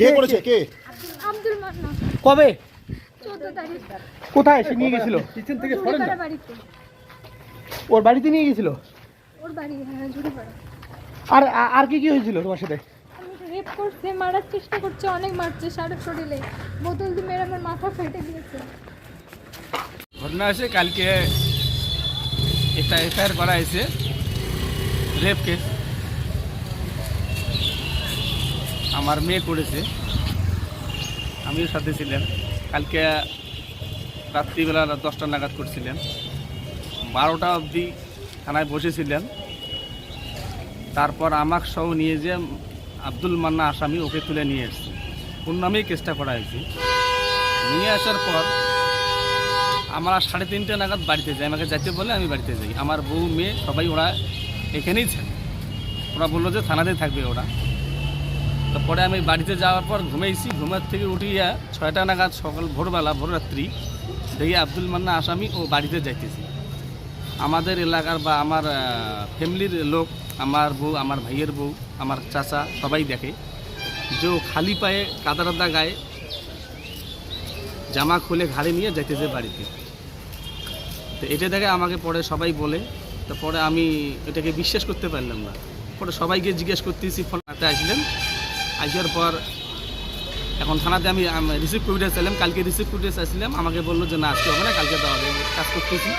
কে করেছে? কে? আব্দুল মান্না। কবে? চোদ্দ তারিখ। কোথায় এসে নিয়ে গেছিল? কিচেন থেকে ঝুড়িপাড়া বাড়িতে। ওর বাড়িতে নিয়ে গেছিল? ওর বাড়ি হ্যাঁ ঝুড়িপাড়া আর আর কি কি হয়েছিল তোমার সাথে? রেপ করছে মারার চেষ্টা করছে অনেক মারছে সারা শরীরে। বোতল দিয়ে মেরে আমার মাথা ফেটে দিয়েছে ঘটনা হয়েছে কালকে একটা এফআইআর করা হয়েছে রেপ কেস। আমার মেয়ে করেছে আমিও সাথে ছিলেন কালকে রাত্রিবেলা দশটা নাগাদ করছিলেন। বারোটা অবধি থানায় বসেছিলেন। তারপর আমাকে সহ নিয়ে যে আব্দুল মান্না আসামি ওকে তুলে নিয়ে এসছে। ওর নামেই কেসটা করা হয়েছে। নিয়ে আসার পর আমরা সাড়ে তিনটে নাগাদ বাড়িতে যাই। আমাকে যাইতে বলে আমি বাড়িতে যাই। আমার বউ, মেয়ে সবাই ওরা এখানেই থাকে। ওরা বলল যে থানাতেই থাকবে ওরা। তারপরে আমি বাড়িতে যাওয়ার পর ঘুমাইছি, ঘুমার থেকে উঠিয়া ছয়টা নাগাদ সকাল, ভোরবেলা, ভোররাত্রি দেখি আব্দুল মান্না আসামি ও বাড়িতে যাইতেছি। আমাদের এলাকার বা আমার ফ্যামিলির লোক, আমার বউ, আমার ভাইয়ের বউ, আমার চাচা সবাই দেখে। যে খালি পায়ে কাদা টাদা গায়ে জামা খুলে ঘাড়ে নিয়ে যাইতেছে বাড়িতে। তো এটা দেখে আমাকে পরে সবাই বলে, তো পরে আমি এটাকে বিশ্বাস করতে পারলাম না। পরে সবাইকে জিজ্ঞেস করতেছি, ফোন আসলেন? আসার পর এখন থানাতে আমি রিসিভ করে চাইলাম, কালকে রিসিভ করে চাইছিলাম, আমাকে বলল যে না, আজকে হবে না, কালকে দেওয়া হবে, কাজ করতেছি।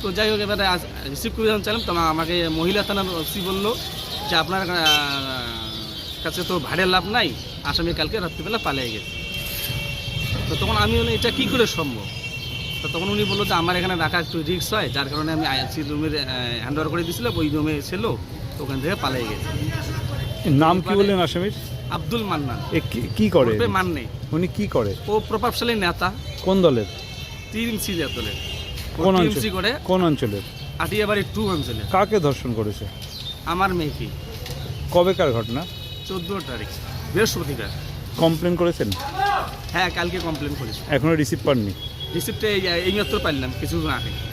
তো যাই হোক, এবারে রিসিভ করে চাইলাম, তখন আমাকে মহিলা থানার ওসি বলল যে, আপনার কাছে তো ভাড়ের লাভ নাই, আসামি কালকে রাত্রিবেলা পালিয়ে গেছে। তো তখন আমি এটা কী করে সম্ভব? তো তখন উনি বলল যে, আমার এখানে রাখা একটু রিক্স হয়, যার কারণে আমি আইসি রুমের হ্যান্ড করে দিয়েছিলাম, ওই রুমে ছিল তো ওখান থেকে পালিয়ে গেছে। নাম কি বললেন আসামির? আব্দুল মান্নান। এ কি- কি করে? ওরফে মান্নে। উনি কি করে? ও প্রভাবশালী নেতা। কোন দলের? টিএমসি দলের। কোন টিএমসি অঞ্চল করে কোন অঞ্চলের? আটিয়াবাড়ি টু অঞ্চলে। কাকে ধর্ষণ করেছে? আমার মেয়েকে। কবেকার ঘটনা? চোদ্দ তারিখ বৃহস্পতিবার। কমপ্লেন করেছেন? হ্যাঁ কালকে কমপ্লেন করেছি। এখনও রিসিভ পাননি? রিসিপ্টে এই মাত্র পারলাম কিছু আগে।